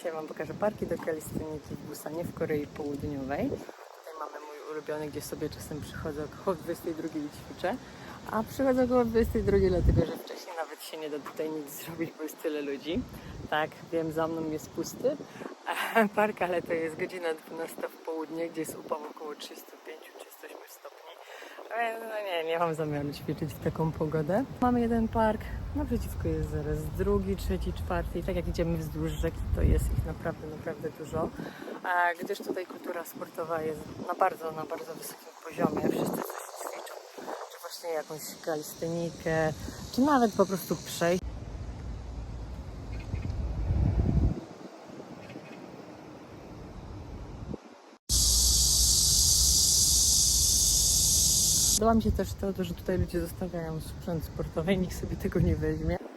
Dzisiaj Wam pokażę parki do kalistoniki w Busanie w Korei Południowej. Tutaj mamy mój ulubiony, gdzie sobie czasem przychodzę około 22 i ćwiczę. A przychodzę około 22, dlatego że wcześniej nawet się nie da tutaj nic zrobić, bo jest tyle ludzi. Tak, wiem, za mną jest pusty park, ale to jest godzina 12 w południe, gdzie jest upał około 35-38 stopni. No nie, nie mam zamiaru ćwiczyć w taką pogodę. Mamy jeden park, naprzeciwko jest zaraz drugi, trzeci, czwarty i tak jak idziemy wzdłuż rzeki, to jest ich naprawdę, naprawdę dużo. A gdyż tutaj kultura sportowa jest na bardzo, na bardzo wysokim poziomie. Wszyscy coś ćwiczą, czy właśnie jakąś kalistenikę, czy nawet po prostu przejść. Podoba mi się też to, że tutaj ludzie zostawiają sprzęt sportowy i nikt sobie tego nie weźmie.